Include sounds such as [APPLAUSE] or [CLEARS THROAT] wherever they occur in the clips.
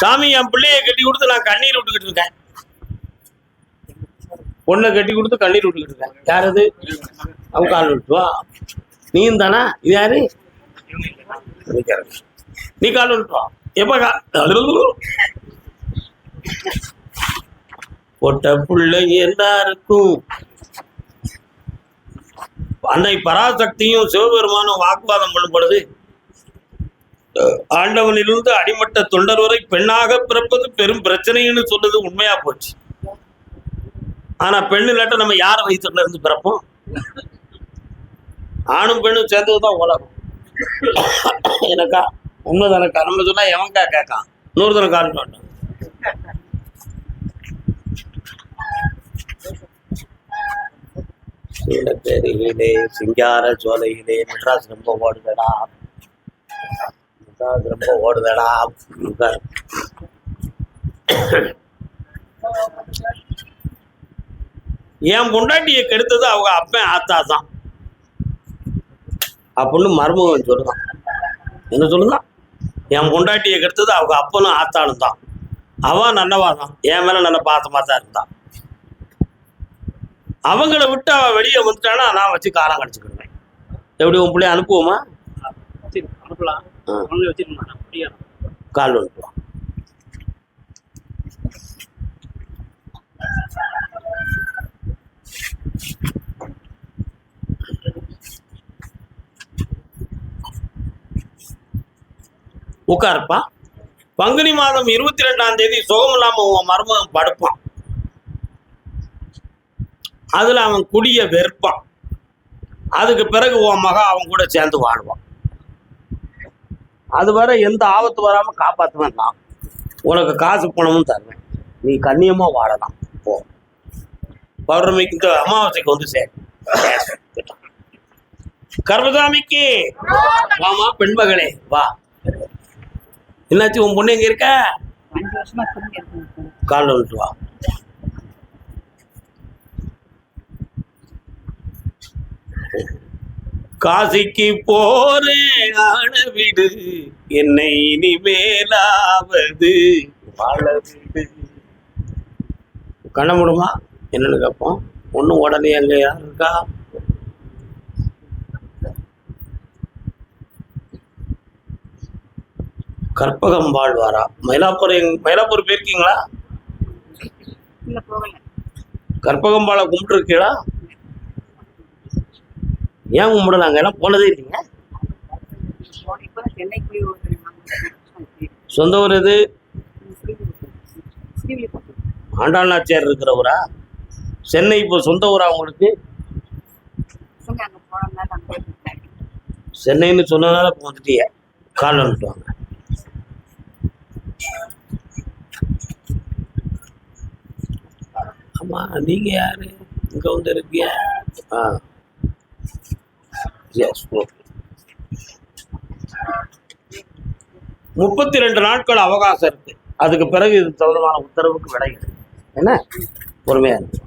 சாமி என் பிள்ளைய கட்டி கொடுத்து நான் கண்ணீர் விட்டுக்கிட்டு இருக்கேன். பொண்ணை கட்டி கொடுத்து கண்ணீர் விட்டுக்கிட்டு இருக்கேன். யாரது அவன் கால் விட்டுவா நீயும் தானா இது யாரு? நீ கால் விட்டுவா எப்ப கா- பொட்ட பிள்ளை எல்லாருக்கும். அன்னை பராசக்தியும் சிவபெருமானும் வாக்குவாதம் பண்ணப்படுது ஆண்டவனிலிருந்து அடிமட்ட தொண்டர் வரை பெண்ணாக பிறப்பது பெரும் பிரச்சனைன்னு சொன்னது உண்மையா போச்சு. ஆனா பெண் இல்லாட்ட நம்ம யார் வயிற்றுல இருந்து பிறப்போம்? ஆணும் பெண்ணும் சேர்ந்ததுதான் உலகம். எனக்கா உண்மைதானக்கா? நம்ம சொன்னா எவன்கா கேட்கான்? தன காரணம் சிங்கார சோலையிலே மெட்ராஸ் ரொம்ப ஓடுதடா. மெட்ராஸ் ரொம்ப ஓடுதடா என் பொண்டாட்டியை கெடுத்தது அவங்க அப்பன் ஆத்தா தான். அப்படின்னு மருமகன் சொல்லுதான் என்ன சொல்லுதான்? என் பொண்டாட்டியை கெடுத்தது அவங்க அப்பனும் ஆத்தானும் தான். அவன் நல்லவா தான். என் மேல நல்ல பாசமா தான் இருந்தான். அவங்கள விட்டு அவன் வெளியே வந்துட்டானா நான் வச்சு காரம் கடிச்சுக்கிடுவேன் எப்படி உன் பிள்ளைய அனுப்புவோமா? அனுப்பலாம். அவங்களே அப்படியா கால் அனுப்புவான் உட்காருப்பா. பங்குனி மாதம் இருபத்தி ரெண்டாம் தேதி சுகம் இல்லாம உன் மருமகன் படுப்பான். அதுல அவன் குடிய வெறுப்பான். அதுக்கு பிறகு உன் மகன் அவன் கூட சேர்ந்து வாழ்வான். அது வரை எந்த ஆபத்து வராம காப்பாத்துவேன் நான். உனக்கு காசு பணமும் தருவேன். நீ கண்ணியமா வாழலாம் போ. பௌர்ணமிக்கு அமாவாசைக்கு வந்து சேர். கர்மசாமிக்கு வாமா பெண்மகளே வா. என்னாச்சு உன் பொண்ணு எங்க இருக்க? அஞ்சு வருஷமா திரும்பி இருக்கேன் கால் வந்துட்டு வா. காசிக்கு போறேன் ஆன விடு என்னை இனிமேலாவது கண்ண முடியுமா என்னன்னு கேட்போம் ஒன்றும் உடனே அங்க யார் இருக்கா? கற்பகம் வாழ்வாரா? மயிலாப்பூர் மயிலாப்பூர் போயிருக்கீங்களா? கற்பகம்பாளை கும்பிட்டுருக்கீங்களா ஏன் கும்பிடல அங்கெல்லாம் போனதே இல்லைங்க? சொந்த ஊர் இது ஆண்டாள் நாச்சியார் இருக்கிறவரா? சென்னை இப்போ சொந்த ஊரா உங்களுக்கு? சென்னைன்னு சொன்னதால இப்போ வந்துட்டீங்க கால் வந்துட்டு வாங்க. ஆமா நீங்க யாரு? இங்க வந்து இருக்கியா ஆ. எஸ் முப்பத்தி ரெண்டு நாட்கள் அவகாசம் இருக்கு. அதுக்கு பிறகு இது தொடர்பான உத்தரவுக்கு விடை என்ன? பொறுமையா இருக்கு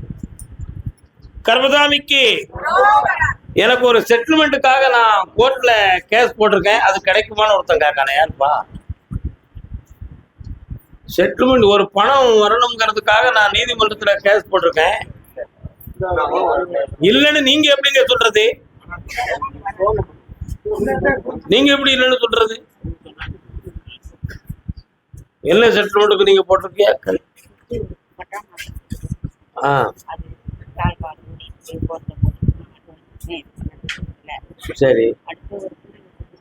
எனக்கு ஒரு செட்டில்மெண்ட்டுக்காக நான் கோர்ட்ல கேஸ் போட்டிருக்கேன். அது கிடைக்குமான்னு ஒருத்தன் கேட்கானே யாருப்பா? செட்டில்மெண்ட் ஒரு பணம் வரணுங்கிறதுக்காக நான் நீதிமன்றத்துல கேஸ் போட்டிருக்கேன். இல்லைன்னு நீங்க எப்படிங்க சொல்றது? நீங்க எப்படி இல்லைன்னு சொல்றது? என்ன செட்டில்மெண்ட்டுக்கு நீங்க போட்டிருக்கியா ஆ. அது சரி. கால் ஒரு புள்ளி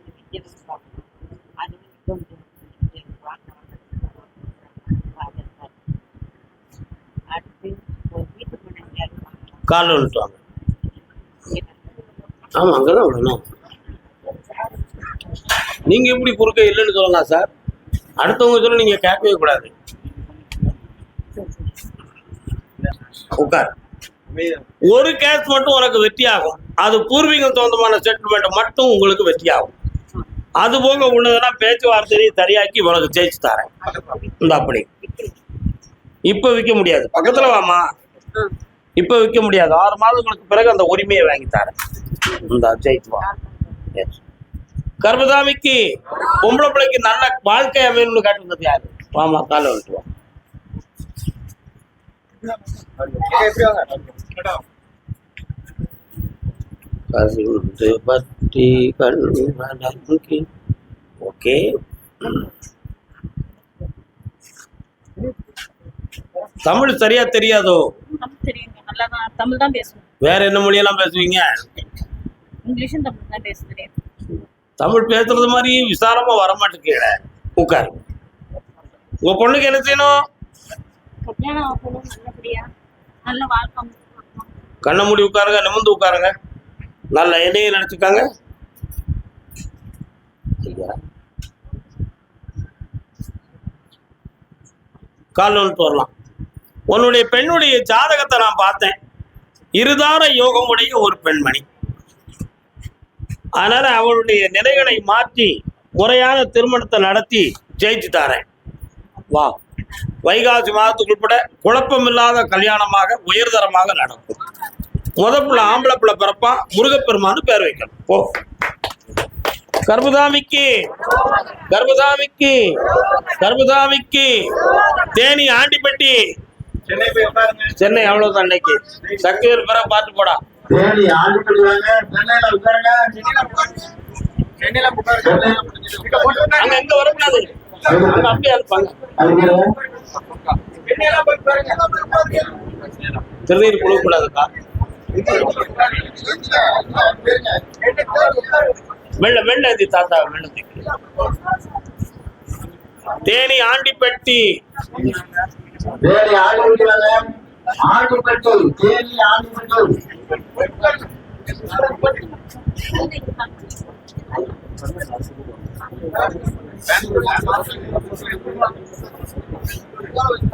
விற்கிறது பார்க்கணும். அது வந்து வாங்க வாங்க. அடுத்து ஒரு வீட்டு மனை எங்கேயாவது வாங்கலாம். கால் வந்துட்டு வாங்க ஆமா அங்கதான் விடணும். நீங்க எப்படி குறுக்க இல்லைன்னு சொல்லலாம் சார் அடுத்தவங்க சொல்ல நீங்க கேட்கவே கூடாது. உட்கார். ஒரு கேஸ் மட்டும் உனக்கு வெற்றி ஆகும் அது பூர்வீகம் சொந்தமான செட்டில்மெண்ட் மட்டும் உங்களுக்கு வெற்றி ஆகும் அது போக உள்ளதெல்லாம் பேச்சுவார்த்தையை சரியாக்கி உனக்கு ஜெயிச்சு தரேன். இந்த அப்படி. இப்ப விற்க முடியாது. பக்கத்துல வாமா இப்ப விற்க முடியாது. ஆறு மாதங்களுக்கு பிறகு அந்த உரிமையை வாங்கி தரேன். இந்த ஜெயிச்சு வா Yes. கர்மசாமிக்கு பொம்பளை பிள்ளைக்கு நல்ல வாழ்க்கை அமையணும்னு காட்டுறது யாரு வாமா காலை விட்டு வா கருந்து பத்தி கண்ணுங்கி ஓகே தமிழ் சரியா தெரியாதோ தமிழ் தெரியுங்க நல்லா தான் தமிழ் தான் பேசுவேன் வேற என்ன மொழியெல்லாம் பேசுவீங்க இங்கிலீஷும் தமிழ் தான் பேச தமிழ் பேசுறது மாதிரி விசாலமா வர மாட்டேங்கிற உட்காரு. உங்க பொண்ணுக்கு என்ன செய்யணும்? கல்யாணம் ஆகணும் நல்லபடியா. நல்ல வாழ்க்கை. கண்ணை மூடி உட்காருங்க நிமிர்ந்து உட்காருங்க. நல்ல எண்ணெயை நினைச்சுக்காங்க. கால் வந்துட்டு வரலாம் உன்னுடைய பெண்ணுடைய ஜாதகத்தை நான் பார்த்தேன். இருதார யோகமுடைய ஒரு பெண்மணி. அதனால அவளுடைய நிலைகளை மாற்றி முறையான திருமணத்தை நடத்தி ஜெயிச்சு தாரேன். வா. வைகாசி மாதத்துக்குள்பட குழப்பமில்லாத கல்யாணமாக உயர்தரமாக நடக்கும். முத புள்ள ஆம்பளை பிள்ளை பிறப்பான் முருகப்பெருமான்னு பேர் வைக்கணும். போ. கர்பதாமிக்கு கர்பதாமிக்கு கர்பதாமிக்கு தேனி ஆண்டிப்பட்டி. சென்னை அவ்வளவுதான் அன்னைக்கு சக்திவேல் பிற பார்த்து போடா. தேடி ஆண்டுபடி வாங்க சென்னையில உட்காருங்க. சென்னையில திருநீர் கொடுக்கக்கூடாதுக்கா வெள்ள வெள்ள இது தாத்தா வெள்ளத்துக்கு தேனி ஆண்டிப்பட்டி. தேடி ஆண்டுபடி வாங்க ஆண்டுபட்டு தேடி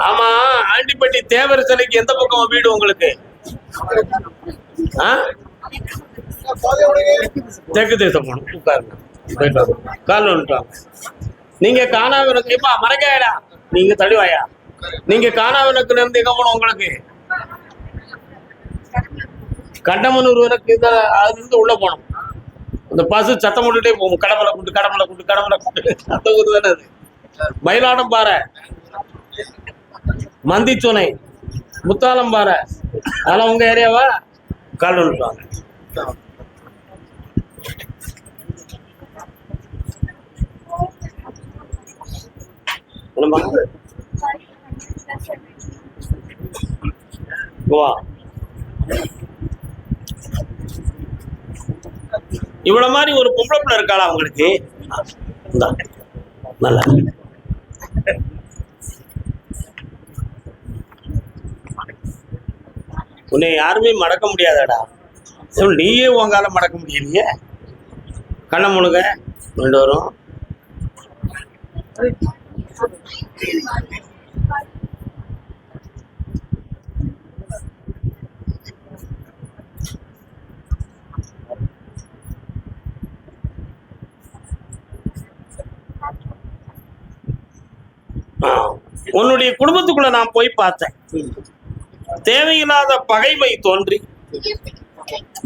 ஆமா ஆண்டிப்பட்டி தேவர் சிலைக்கு எந்த பக்கம் வீடு உங்களுக்கு? தெற்கு தேசம் போகணும். உட்காருங்க. போயிட்டு வாங்க. கால் வந்துட்டாங்க. நீங்க காணாவினக்கு இப்ப மறைக்காயடா நீங்க தடுவாயா? நீங்க காணாவினக்குல இருந்து எங்க உங்களுக்கு. கண்டமனூர் வரைக்கும் இத அதுல இருந்து உள்ள போனோம் இந்த பசு சத்தம் போட்டுட்டே போகும். கடமலை கூட்டு கடமலை கூட்டு கடமலை கூட்டு அந்த ஊர் தானே அது. மயிலாடம் பாறை. மந்திச்சுனை. முத்தாலம் பாறை. அதெல்லாம் உங்க ஏரியாவா கால் வந்துட்டாங்க நம்ம இவ்வளவு மாதிரி ஒரு பொம்பளை பிள்ளை இருக்காளா உங்களுக்கு நல்லா. உன்னை யாருமே மடக்க முடியாதடா. நீயே உங்கால மடக்க முடியலையே? கண்ணை முழுங்க ரெண்டு வரும் ஆ. உன்னுடைய குடும்பத்துக்குள்ள நான் போய் பார்த்தேன். தேவையில்லாத பகைமை தோன்றி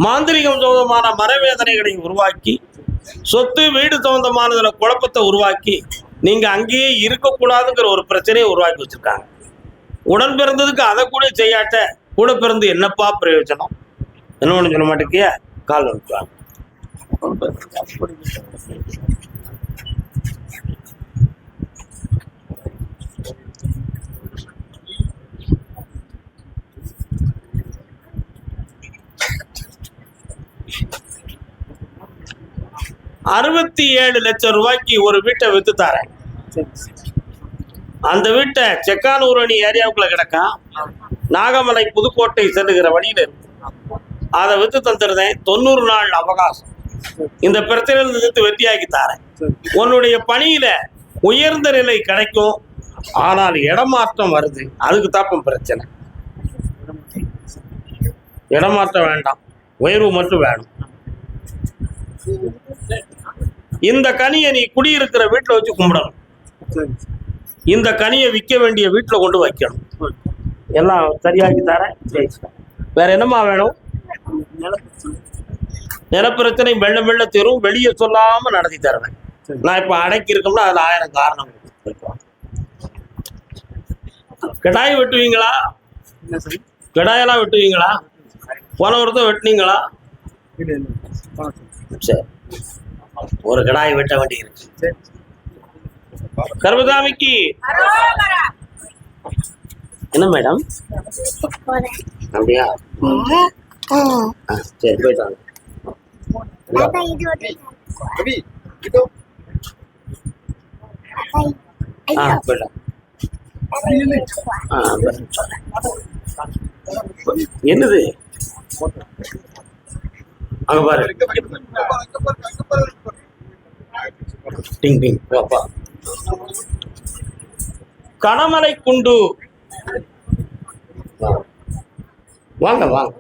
மாந்திரிகம் சம்பந்தமான மனவேதனைகளை உருவாக்கி சொத்து வீடு சம்பந்தமானதுல குழப்பத்தை உருவாக்கி நீங்க அங்கேயே இருக்கக்கூடாதுங்கிற ஒரு பிரச்சனையை உருவாக்கி வச்சிருக்காங்க. உடன் பிறந்ததுக்கு அதை கூட செய்யாட்ட கூட பிறந்து என்னப்பா பிரயோஜனம்? என்ன ஒண்ணு சொல்ல மாட்டேங்கிய கால் வந்துட்டாங்க அறுபத்தி ஏழு லட்சம் ரூபாய்க்கு ஒரு வீட்டை வித்து தாரேன். அந்த வீட்டை செக்கானூர் அணி ஏரியாவுக்குள்ள கிடக்கா? நாகமலை புதுக்கோட்டை செல்லுகிற வழியில இருக்கு அதை வித்து தந்துருந்தேன். தொண்ணூறு நாள் அவகாசம். இந்த பிரச்சனையிலிருந்து நிறுத்து வெற்றியாக்கி தாரேன். உன்னுடைய பணியில உயர்ந்த நிலை கிடைக்கும். ஆனால் இடமாற்றம் வருது. அதுக்கு தாப்பம் பிரச்சனை. இடமாற்றம் வேண்டாம். உயர்வு மட்டும் வேணும். இந்த கனியை நீ குடியிருக்கிற வீட்டில் வச்சு கும்பிடணும். இந்த கனியை விற்க வேண்டிய வீட்டில் கொண்டு வைக்கணும். எல்லாம் சரியாக்கி தரேன். வேற என்னம்மா வேணும்? நிலப்பிரச்சனை மெல்ல மெல்ல தெரும். வெளியே சொல்லாம நடத்தி தருவேன். நான் இப்ப அடக்கி இருக்கோம்னா அதுல ஆயிரம் காரணம் கிடாய் வெட்டுவீங்களா? கிடாயெல்லாம் வெட்டுவீங்களா? போன ஒருத்தர் வெட்டுனீங்களா? சரி ஒரு கடாய் வெட்ட வேண்டி இருக்கு கர்மதாமிக்கு என்ன மேடம்? அப்படியா? சரி போயிட்டாங்க ஆ என்னது? அங்க பாரு. டிங் டிங். வாப்பா கணமலை குண்டு. வாங்க வாங்க.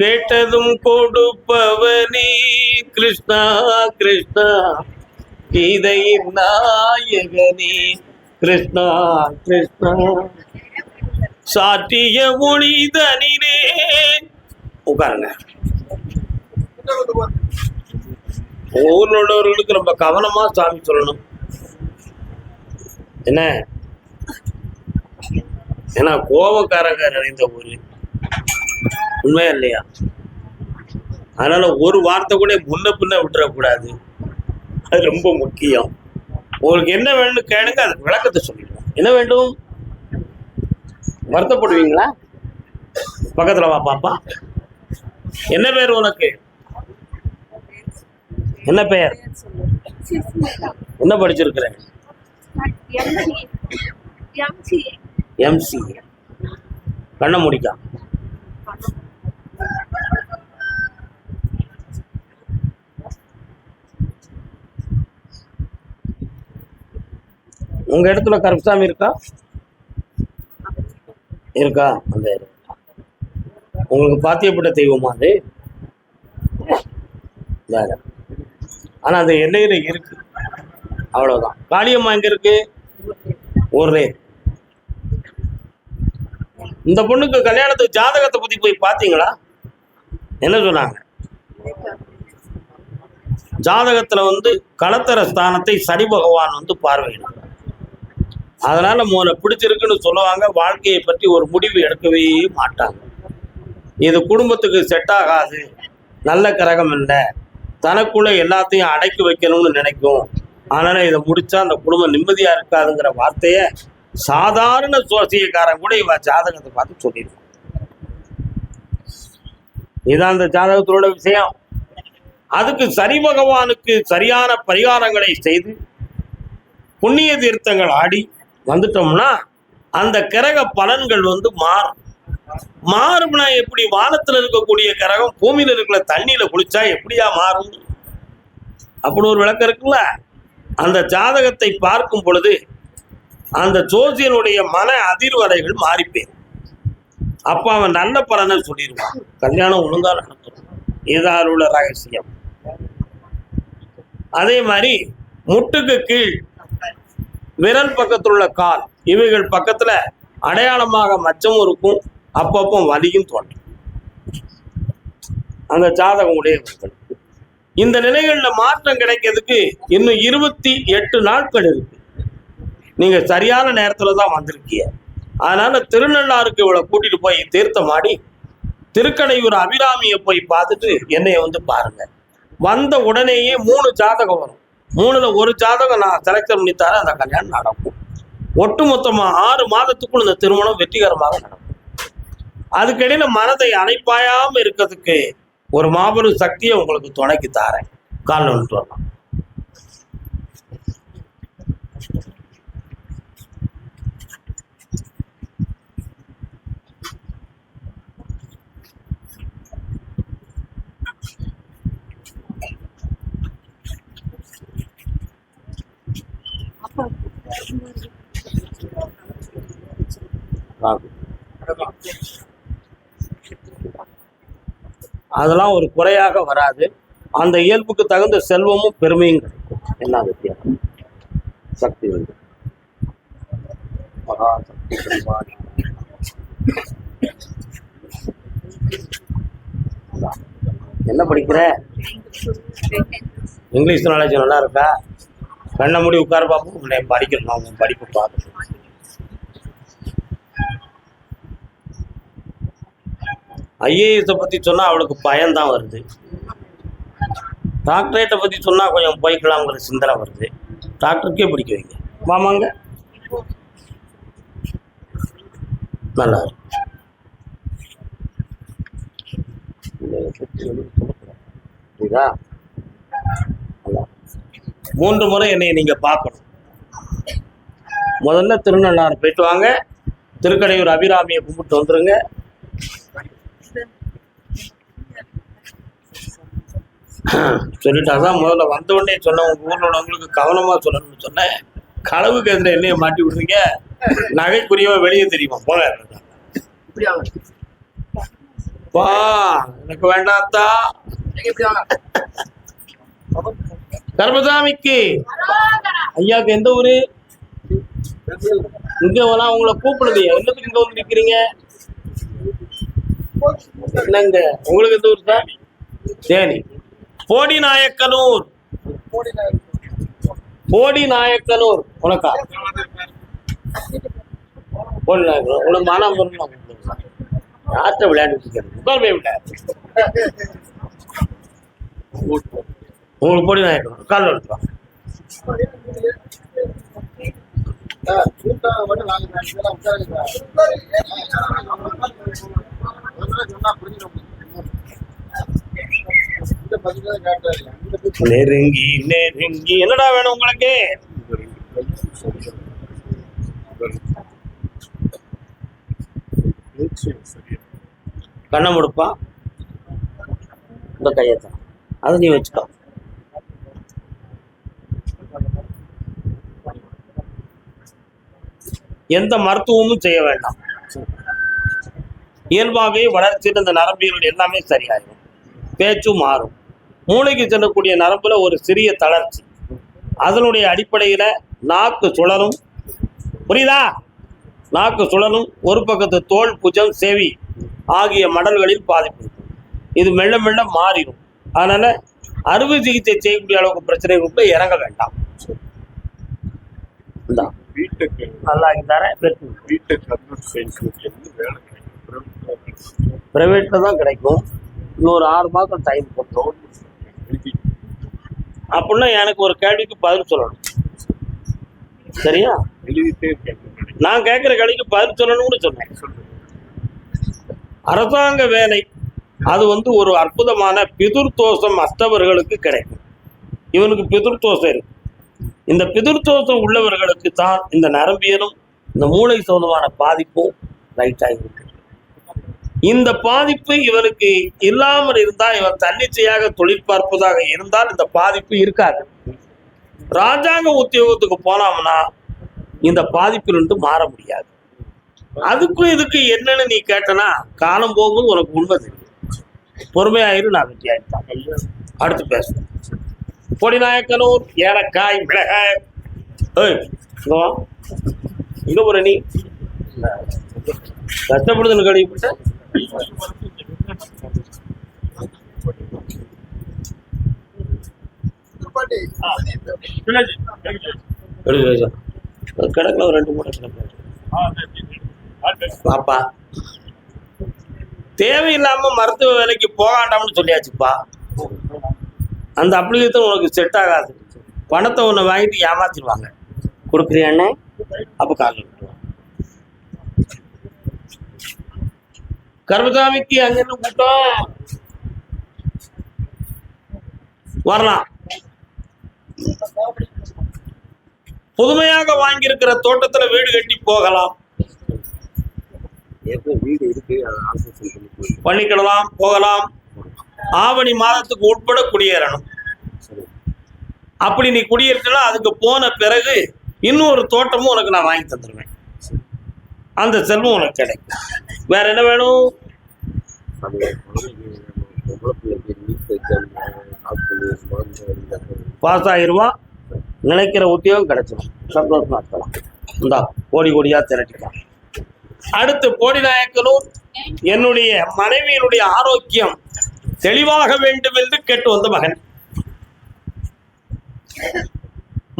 கேட்டதும் கொடுப்பவனே கிருஷ்ணா கிருஷ்ணா. கீதையின் நாயகனே கிருஷ்ணா கிருஷ்ணா. சாற்றிய மொழிதனிலே உட்காருங்க. ஊர்ல உள்ளவர்களுக்கு ரொம்ப கவனமா சாமி சொல்லணும். என்ன? ஏன்னா கோபக்காரங்க நிறைந்த ஊரு. உண்மையா இல்லையா? அதனால ஒரு வார்த்தை கூட முன்ன பின்ன விட்டுறக்கூடாது. அது ரொம்ப முக்கியம். உங்களுக்கு என்ன வேணும்னு கேளுங்க அதுக்கு விளக்கத்தை சொல்லிடுவோம். என்ன வேண்டும்? வருத்தப்படுவீங்களா? பக்கத்துல வா பாப்பா. என்ன பேர் உனக்கு? என்ன பெயர் என்ன படிச்சிருக்கிற? எம்சி கண்ண முடிக்கா. உங்க இடத்துல கருப்பசாமி இருக்கா? இருக்கா அந்த உங்களுக்கு பாத்தியப்பட்ட தெய்வமா அது? வேற. ஆனா அந்த எல்லையில இருக்கு. அவ்வளவுதான். காளியம்மா எங்க இருக்கு? ஒரே இந்த பொண்ணுக்கு கல்யாணத்துக்கு ஜாதகத்தை பத்தி போய் பாத்தீங்களா? என்ன சொன்னாங்க? ஜாதகத்துல வந்து களத்தர ஸ்தானத்தை சனி பகவான் வந்து பார்வையிடும். அதனால முதல்ல பிடிச்சிருக்குன்னு சொல்லுவாங்க. வாழ்க்கையை பற்றி ஒரு முடிவு எடுக்கவே மாட்டாங்க. இது குடும்பத்துக்கு செட் ஆகாது. நல்ல கிரகம் இல்லை. தனக்குள்ள எல்லாத்தையும் அடக்கி வைக்கணும்னு நினைக்கும். அதனால் இதை முடிச்சா அந்த குடும்பம் நிம்மதியா இருக்காதுங்கிற வார்த்தைய சாதாரண சோசியக்காரன் கூட இவ ஜாதகத்தை பார்த்து சொல்லிடுவான். இதான் அந்த ஜாதகத்தோட விஷயம். அதுக்கு சரி பகவானுக்கு சரியான பரிகாரங்களை செய்து புண்ணிய தீர்த்தங்கள் ஆடி வந்துட்டோம்னா அந்த கிரக பலன்கள் வந்து மாறும். மாறும்னா எப்படி? வானத்துல இருக்கக்கூடிய கிரகம் பூமியில இருக்கிற தண்ணியில குளிச்சா எப்படியா மாறும்? அப்படி ஒரு விளக்கம் இருக்குல்ல? அந்த ஜாதகத்தை பார்க்கும் பொழுது அந்த ஜோசியனுடைய மன அதிர்வலைகள் மாறிப்பேன். அப்ப அவன் நல்ல பலனை சொல்லிடுவான். கல்யாணம் ஒழுங்கா நடத்தும் இதால் உள்ள ரகசியம். அதே மாதிரி முட்டுக்கு கீழ் விரல் பக்கத்தில் உள்ள கால் இவைகள் பக்கத்துல அடையாளமாக மச்சமும் இருக்கும். அப்பப்போ வலியும் தோன்றும். அந்த ஜாதகம் உடையவர்கள் இந்த நிலைகளில் மாற்றம் கிடைக்கிறதுக்கு இன்னும் இருபத்தி எட்டு நாட்கள் இருக்கு. நீங்க சரியான நேரத்துல தான் வந்திருக்கீங்க. அதனால திருநள்ளாருக்கு இவளை கூட்டிட்டு போய் தீர்த்தமாடி திருக்கடையூர் அபிராமியை போய் பார்த்துட்டு என்னைய வந்து பாருங்க. வந்த உடனேயே மூணு ஜாதகம் வரும். மூணுல ஒரு ஜாதகம் நான் செலக்ட் பண்ணி தரேன் அந்த கல்யாணம் நடக்கும். ஒட்டுமொத்தமா ஆறு மாதத்துக்குள் இந்த திருமணம் வெற்றிகரமாக நடக்கும். அதுக்கிடையில மனதை அணைப்பாயாம இருக்கிறதுக்கு ஒரு மாபெரும் சக்தியை உங்களுக்கு துணைக்கு தாரேன். கால் வந்துட்டு வரலாம். வாங்க. அதெல்லாம் ஒரு குறையாக வராது. அந்த இயல்புக்கு தகுந்த செல்வமும் பெருமையும் கிடைக்கும். என்ன வித்தியாசம் சக்தி வந்து. மகாசக்தி என்ன படிக்கிற? இங்கிலீஷ் நாலேஜ் நல்லா இருக்கா? கண்ணை மூடி உட்கார பார்ப்போம் படிக்கணும் நான் படிப்பு பார்க்கணும். ஐஏஎஸை பற்றி சொன்னால் அவளுக்கு பயம்தான் வருது. டாக்டரேட்டை பற்றி சொன்னால் கொஞ்சம் போய்க்கலாங்கிற சிந்தனை வருது. டாக்டருக்கே பிடிக்க வைங்க. மாமாங்க நல்லா இருக்கு. புரியுதா? நல்லா. மூன்று முறை என்னை நீங்க பார்க்கணும். முதல்ல திருநள்ளாறு போயிட்டு வாங்க. திருக்கடையூர் அபிராமியை கும்பிட்டு வந்துருங்க. சொல்லிட்டு அதான் முதல்ல வந்த உடனே சொன்னேன் உங்க ஊர்ல உள்ளவங்களுக்கு கவனமா சொல்லணும்னு சொன்னேன். களவு கேந்திர என்னைய மாட்டி விடுறீங்க? நகைக்குரியவா வெளியே தெரியுமா? வாங்க. வா எனக்கு வேண்டாத்தா கர்மசாமிக்கு ஐயாக்கு எந்த ஊரு? இங்க வேணா உங்களை கூப்பிடுது. என்னத்துக்கு இங்க வந்து நிக்கிறீங்க? என்னங்க? உங்களுக்கு எந்த ஊர் sir Theni. Bodinayakanur. Bodinayakanur. உனக்கா? போடி நாயக்கனூர். உனக்கு மனம் வரணும் யார்கிட்ட விளையாண்டு இருக்கிறது உட்கார் போய் விட்ட. உங்களுக்கு போடி நாயக்கனூர். கால் எடுத்துருவாங்க மட்டும் நாலு நாலு சொன்னா புரிஞ்சுக்க இந்த பதில காட்டாரு அந்த பேச்சு நெருங்கி நெருங்கி. என்னடா வேணும் உங்களுக்கு? கண்ணை முடுப்பா. இந்த கையத்தான் அதை நீ வச்சுக்கோ. எந்த மருத்துவமும் செய்ய வேண்டாம். இயல்பாகவே வளர்ச்சியில் இந்த நரம்பியல் எல்லாமே சரியாயிடும் பேச்சும் மாறும். மூளைக்கு செல்லக்கூடிய நரம்புல ஒரு சிறிய தளர்ச்சி. அதனுடைய அடிப்படையில நாக்கு சுழலும். புரியுதா? நாக்கு சுழலும். ஒரு பக்கத்து தோல் புஜம் செவி ஆகிய மடல்களில் பாதிப்பு. இது மெல்ல மெல்ல மாறிடும். அதனால அறுவை சிகிச்சை செய்யக்கூடிய அளவுக்கு பிரச்சனைகளுக்குள்ள இறங்க வேண்டாம். வீட்டுக்கு நல்லா தரேன். வீட்டு கன்வெர்ட் செய்யறதுக்கு வந்து வேலை கிடைக்கும். பிரைவேட்ல தான் கிடைக்கும். இன்னொரு ஆறு மாதம் டைம் கொடுத்தோம் அப்படின்னா எனக்கு ஒரு கேள்விக்கு பதில் சொல்லணும். சரியா? நான் கேட்குற கேள்விக்கு பதில் சொல்லணும்னு சொன்னேன். அரசாங்க வேலை அது வந்து ஒரு அற்புதமான பிதுர்தோஷம் அஸ்தவர்களுக்கு கிடைக்கும். இவனுக்கு பிதுர்தோஷம் இருக்கு. இந்த பிதுர்தோஷம் உள்ளவர்களுக்கு தான் இந்த நரம்பியலும் இந்த மூளை சம்பந்தமான பாதிப்பும் ரைட் இருக்கு. இந்த பாதிப்பு இவனுக்கு இல்லாமல் இருந்தால் இவர் தன்னிச்சையாக தொழில் பார்ப்பதாக இருந்தால் இந்த பாதிப்பு இருக்காது. ராஜாங்க உத்தியோகத்துக்கு போனோம்னா இந்த பாதிப்பிலிருந்து மாற முடியாது. அதுக்கும் இதுக்கு என்னன்னு நீ கேட்டனா காலம் போகும்போது உனக்கு உண்மை தெரியும் பொறுமையாயிரு நான் வெற்றி அடுத்து பேசுவோம். பொடிநாயக்கனூர் ஏலக்காய் மிளகாய். ஏய் இங்க ஒரு நீ. கஷ்டப்படுதுன்னு கழிவுப்பட்ட கிடக்கல ஒரு ரெண்டு மூணு பாப்பா. தேவையில்லாம மருத்துவ வேலைக்கு போகாண்டாம்னு சொல்லியாச்சுப்பா. அந்த அப்ளிகேஷன் உனக்கு செட் ஆகாது. பணத்தை ஒன்று வாங்கிட்டு ஏமாத்திடுவாங்க. கொடுக்குறியாண்ணே அப்போ காலில் கர்மசாமிக்கு அங்க என்ன கூட்டம் வரலாம். புதுமையாக வாங்கியிருக்கிற தோட்டத்துல வீடு கட்டி போகலாம். பண்ணிக்கிடலாம் போகலாம். ஆவணி மாதத்துக்கு உட்பட குடியேறணும். அப்படி நீ குடியேறினா அதுக்கு போன பிறகு இன்னொரு தோட்டமும் உனக்கு நான் வாங்கி தந்துடுவேன் அந்த செல்வம் உனக்கு கிடைக்கும். வேற என்ன வேணும்? அது குழந்தைக்கு பொம்பளை பாஸ் ஆயிடுவான் நினைக்கிற உத்தியோகம் கிடைச்சிடும். சந்தோஷமா இருக்கலாம். இந்தா கோடி கோடியா திரட்டிக்கலாம். அடுத்து போடி நாயக்கனூர் என்னுடைய மனைவியினுடைய ஆரோக்கியம் தெளிவாக வேண்டும் என்று கேட்டு வந்த மகன்.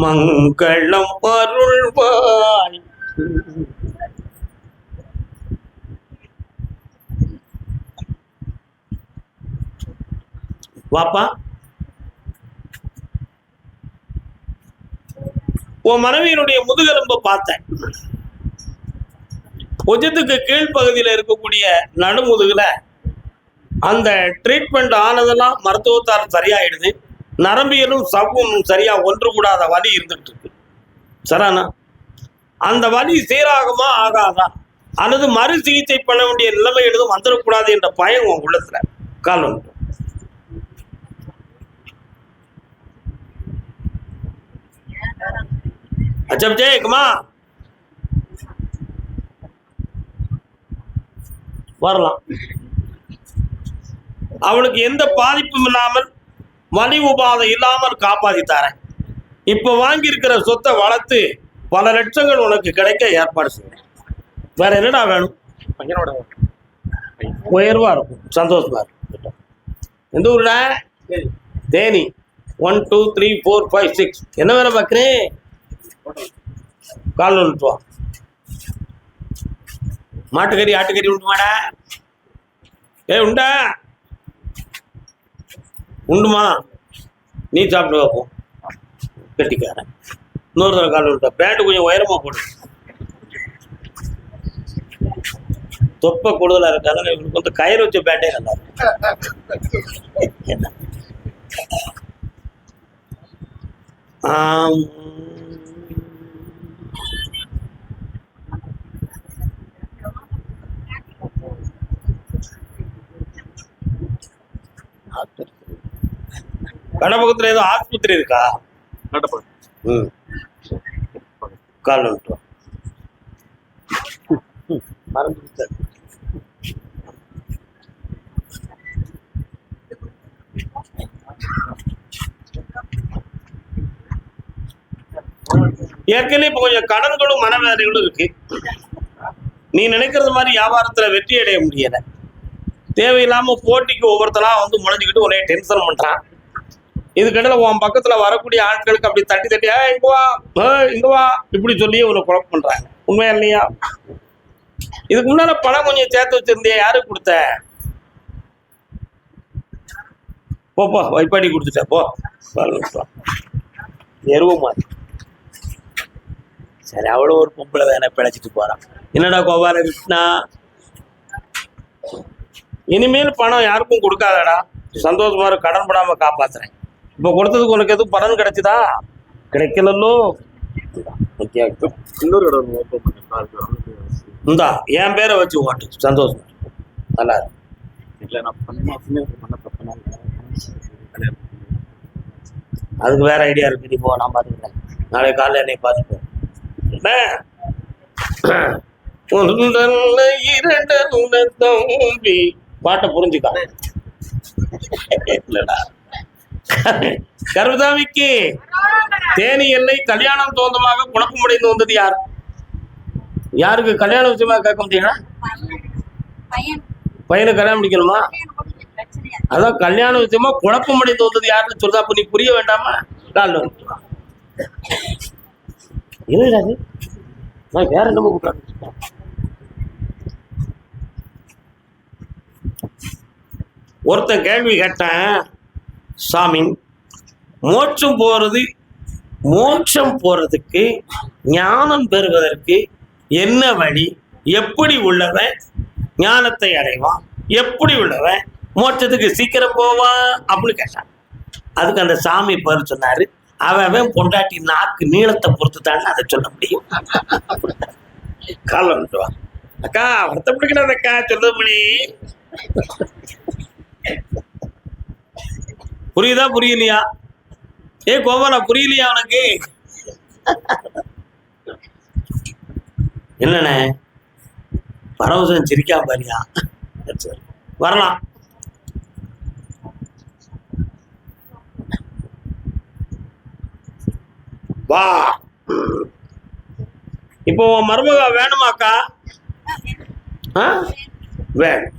மங்களம் அருள்வாய். வாப்பா. உன் மனைவியினுடைய முதுகெலும்பை பார்த்தேன். புஜத்துக்கு கீழ்ப்பகுதியில் இருக்கக்கூடிய நடுமுதுகுல அந்த ட்ரீட்மெண்ட் ஆனதெல்லாம் மருத்துவத்தால் சரியாயிடுது. நரம்பியலும் சவ்வும் சரியா ஒன்று கூடாத வலி இருந்துகிட்டு இருக்கு. சரானா? அந்த வலி சீராகுமா ஆகாதா? அல்லது மறு சிகிச்சை பண்ண வேண்டிய நிலைமை எதுவும் வந்துடக்கூடாது என்ற பயம் உன் உள்ளத்துல. காலம் வந்து அச்சம் ஜெயக்குமா வரலாம். அவளுக்கு எந்த பாதிப்பும் இல்லாமல் வலி உபாதை இல்லாமல் காப்பாத்தி தரேன். இப்போ வாங்கியிருக்கிற சொத்தை வளர்த்து பல லட்சங்கள் உனக்கு கிடைக்க ஏற்பாடு செய்யறேன் வேற என்னடா வேணும்? பையனோட உயர்வா இருக்கும். சந்தோஷமா இருக்கும். எந்த ஊருடா? Theni. One two three four five six என்ன வேலை பார்க்குறேன்? கால் வந்துட்டு மாட்டுக்கறி ஆட்டுக்கறி உண்டுமாடா? ஏய் உண்டா? உண்டுமா? நீ சாப்பிட்டு வைப்போம் கட்டிக்காரன். இன்னொரு தடவை கால் விட்டா பேண்ட் கொஞ்சம் உயரமா போடு. தொப்பை கூடுதலா இருக்காது இவனுக்கு வந்து கயிறு வச்ச பேண்டே நல்லா இருக்கும். [LAUGHS] என்ன? ஆம். கடை பக்கத்துல ஏதோ ஆஸ்பத்திரி இருக்கா ம் கால். மறந்து. ஏற்கனவே இப்போ கொஞ்சம் கடன்களும் மனவேதனைகளும் இருக்கு நீ நினைக்கிறது மாதிரி வியாபாரத்துல வெற்றி அடைய முடியல தேவையில்லாம போட்டிக்கு ஒவ்வொருத்தலாம் வந்து முளைஞ்சுக்கிட்டு ஒரே டென்ஷன் பண்றான். இதுக்கடையில் உன் பக்கத்துல வரக்கூடிய ஆட்களுக்கு அப்படி தட்டி தட்டி "ஏய், இங்க வா இங்க வா இப்படி சொல்லி உன்னை குழப்பம் பண்றாங்க. உண்மையா இல்லையா? இதுக்கு முன்னால பணம் கொஞ்சம் சேர்த்து வச்சிருந்தியா யாருக்கு கொடுத்த? போப்போ வைப்பாடி கொடுத்துட்ட போ. போ. எருவ மாதிரி. சரி அவ்வளோ ஒரு பொம்பளை வேணா பிழைச்சிட்டு போறான். என்னடா கோபாலகிருஷ்ணா? இனிமேல் பணம் யாருக்கும் கொடுக்காதடா. சந்தோஷமா கடன் படாம காப்பாத்துறேன். இப்போ கொடுத்ததுக்கு உனக்கு எதுவும் பலன் கிடைச்சதா? கிடைக்கலல்லோ? இன்னொரு இந்தா என் பேரை வச்சு ஓட்டு. சந்தோஷம். நல்லா அதுக்கு வேற ஐடியா இருக்கு. நீ போ நான் பார்த்துக்கிறேன் நாளை காலைல என்னை பார்த்துப்போம் என்ன? [CLEARS THROAT] இரண்டல்ல தம்பி பாட்டை புரிஞ்சுக்கா. இல்லடா. கருதாமிக்கு தேனி எல்லை கல்யாணம் தோந்தமாக குழப்பமடைந்து வந்தது யார்? யாருக்கு கல்யாண விஷயமா கேட்க முடியுமா பையன். கல்யாணம் முடிக்கணுமா அதான் கல்யாண விஷயமா குழப்பம் அடைந்து வந்தது யாருன்னு சொல்றா அப்ப நீ புரிய வேண்டாமா? கால் இது? நான் வேற என்னமோ கூப்பிட்டு ஒருத்தன் கேள்வி கேட்டேன் சாமி மோட்சம் போறது மோட்சம் போறதுக்கு ஞானம் பெறுவதற்கு என்ன வழி? எப்படி உள்ளவன் ஞானத்தை அடைவான்? எப்படி உள்ளவன் மோட்சத்துக்கு சீக்கிரம் போவான் அப்படின்னு கேட்டான். அதுக்கு அந்த சாமி பேர் சொன்னாரு. அவன் பொண்டாட்டி நாக்கு நீளத்தை பொறுத்து தான் அதை சொல்ல முடியும். காலம் அக்கா வருத்தப்படுகிறார் அக்கா சொல்ல புரியுதா? புரியலையா? ஏ கோபாலா புரியலையா உனக்கு? என்னண்ணே? பரவசம் சிரிக்கா பாரியா. வரலாம். வா. இப்போ உன் மருமக வேணுமாக்கா? வேணும்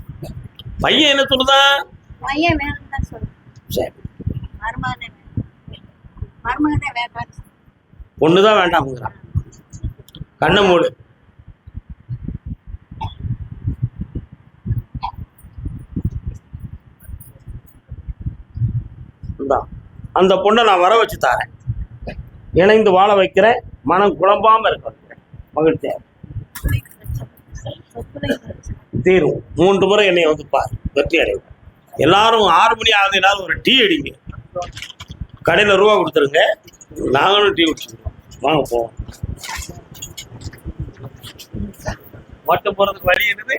பையன் என்ன சொல்லுதான் பையன் வேணும்னு தான் சொல்லுவேன் சரி. மருமகனே வேணும். மருமகனே வேண்டாம் பொண்ணு தான் வேண்டாம்ங்கிறான். கண்ணை மூடு. அந்த பொண்ணை நான் வர வச்சு தரேன். இணைந்து வாழ வைக்கிறேன். மனம் குழம்பாம இருக்க மகிழ்ச்சியா தீரும். மூன்று முறை என்னை வந்து பார். வெற்றி அடைவோம் எல்லாரும் ஆறு மணி ஆகுது ஒரு டீ அடிங்க. கடையில் ரூபா கொடுத்துருங்க. நாங்களும் டீ குடிச்சுக்கிறோம். வாங்க போவோம். மட்டும் போகிறதுக்கு வழி என்னது?